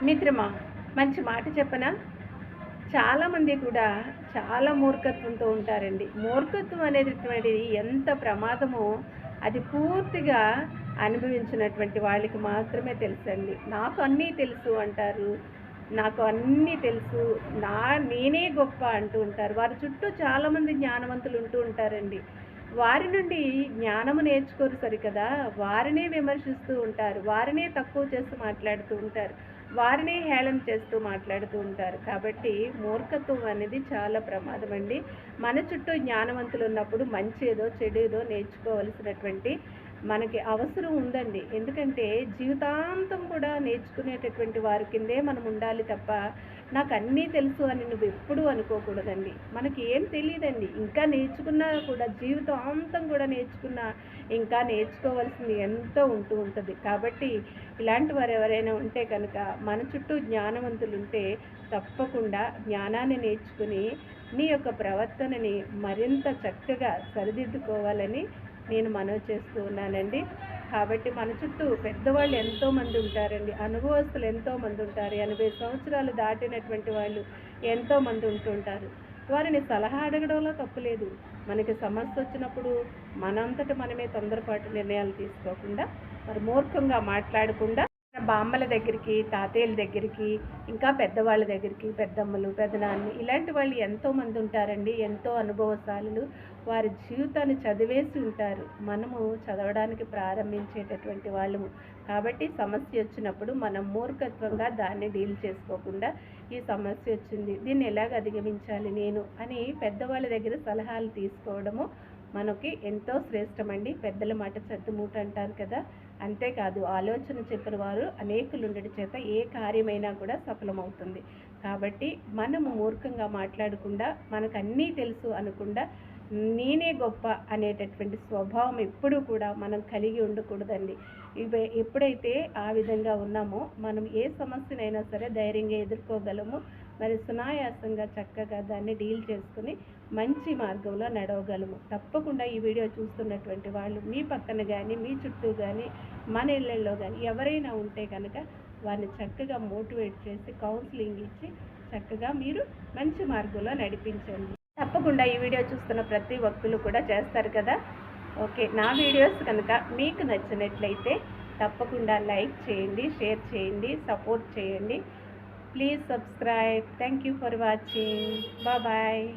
మిత్రమా మంచి మాట చెప్పనా? చాలామంది కూడా చాలా మూర్ఖత్వంతో ఉంటారండి. మూర్ఖత్వం అనేటటువంటిది ఎంత ప్రమాదమో అది పూర్తిగా అనుభవించినటువంటి వాళ్ళకి మాత్రమే తెలుసండి. నాకు అన్నీ తెలుసు అంటారు. నాకు అన్నీ తెలుసు. నా నేనే గొప్ప అంటూ ఉంటారు. వారి చుట్టూ చాలామంది జ్ఞానవంతులు ఉంటూ ఉంటారండి. వారి నుండి జ్ఞానము నేర్చుకోరు సరికదా? వారినే విమర్శిస్తూ ఉంటారు. వారినే తక్కువ చేస్తూ మాట్లాడుతూ ఉంటారు. వారినే హేళన చేస్తూ మాట్లాడుతూ ఉంటారు. కాబట్టి మూర్ఖత్వం అనేది చాలా ప్రమాదం అండి. మన చుట్టూ జ్ఞానవంతులు ఉన్నప్పుడు మంచి ఏదో చెడు ఏదో నేర్చుకోవలసినటువంటి మనకి అవసరం ఉందండి. ఎందుకంటే జీవితాంతం కూడా నేర్చుకునేటటువంటి వారి కిందే మనం ఉండాలి తప్ప నాకు అన్నీ తెలుసు అని నువ్వు ఎప్పుడూ అనుకోకూడదండి. మనకి ఏం తెలియదండి ఇంకా నేర్చుకున్నా కూడా జీవితాంతం కూడా నేర్చుకున్నా ఇంకా నేర్చుకోవాల్సింది ఎంతో ఉంటూ ఉంటుంది. కాబట్టి ఇలాంటి వారు ఎవరైనా ఉంటే కనుక మన చుట్టూ జ్ఞానవంతులు ఉంటే తప్పకుండా జ్ఞానాన్ని నేర్చుకుని నీ యొక్క ప్రవర్తనని మరింత చక్కగా సరిదిద్దుకోవాలని నేను మనవి చేస్తూ ఉన్నానండి. కాబట్టి మన చుట్టూ పెద్దవాళ్ళు ఎంతోమంది ఉంటారండి. అనుభవస్తులు ఎంతోమంది ఉంటారు. ఎనభై సంవత్సరాలు దాటినటువంటి వాళ్ళు ఎంతోమంది ఉంటుంటారు. వారిని సలహా అడగడంలో తప్పులేదు మనకి సమస్య వచ్చినప్పుడు మనంతట మనమే తొందరపాటు నిర్ణయాలు తీసుకోకుండా మరి మూర్ఖంగా మాట్లాడకుండా బామ్మల దగ్గరికి తాతయ్యల దగ్గరికి ఇంకా పెద్దవాళ్ళ దగ్గరికి పెద్దమ్మలు పెద్దనాన్నలు ఇలాంటి వాళ్ళు ఎంతోమంది ఉంటారండి. ఎంతో అనుభవశాలులు. వారి జీవితాన్ని చదివేసి ఉంటారు. మనము చదవడానికి ప్రారంభించేటటువంటి వాళ్ళము. కాబట్టి సమస్య వచ్చినప్పుడు మనం మూర్ఖత్వంగా దాన్ని డీల్ చేసుకోకుండా ఈ సమస్య వచ్చింది. దీన్ని ఎలాగ అధిగమించాలి నేను అని పెద్దవాళ్ళ దగ్గర సలహాలు తీసుకోవడము మనకి ఎంతో శ్రేష్టమండి. పెద్దల మాట చద్దుమూట అంటారు కదా. అంతేకాదు ఆలోచన చెప్పిన వారు అనేకులు ఉండడం చేత ఏ కార్యమైనా కూడా సఫలమవుతుంది. కాబట్టి మనము మూర్ఖంగా మాట్లాడకుండా మనకు అన్నీ తెలుసు అనకుండా నేనే గొప్ప అనేటటువంటి స్వభావం ఎప్పుడూ కూడా మనం కలిగి ఉండకూడదండి. ఇవి ఎప్పుడైతే ఆ విధంగా ఉన్నామో మనం ఏ సమస్యనైనా సరే ధైర్యంగా ఎదుర్కోగలము. మరి సునాయాసంగా చక్కగా దాన్ని డీల్ చేసుకుని మంచి మార్గంలో నడవగలము. తప్పకుండా ఈ వీడియో చూస్తున్నటువంటి వాళ్ళు మీ పక్కన కానీ మీ చుట్టూ కానీ మన ఇళ్ళల్లో కానీ ఎవరైనా ఉంటే కనుక వారిని చక్కగా మోటివేట్ చేసి కౌన్సిలింగ్ ఇచ్చి చక్కగా మీరు మంచి మార్గంలో నడిపించండి. తప్పకుండా ఈ వీడియో చూస్తున్న ప్రతి ఒక్కరు కూడా చేస్తారు కదా? ఓకే నా వీడియోస్ కనుక మీకు నచ్చినట్లయితే తప్పకుండా లైక్ చేయండి షేర్ చేయండి సపోర్ట్ చేయండి. Please subscribe. Thank you for watching. Bye.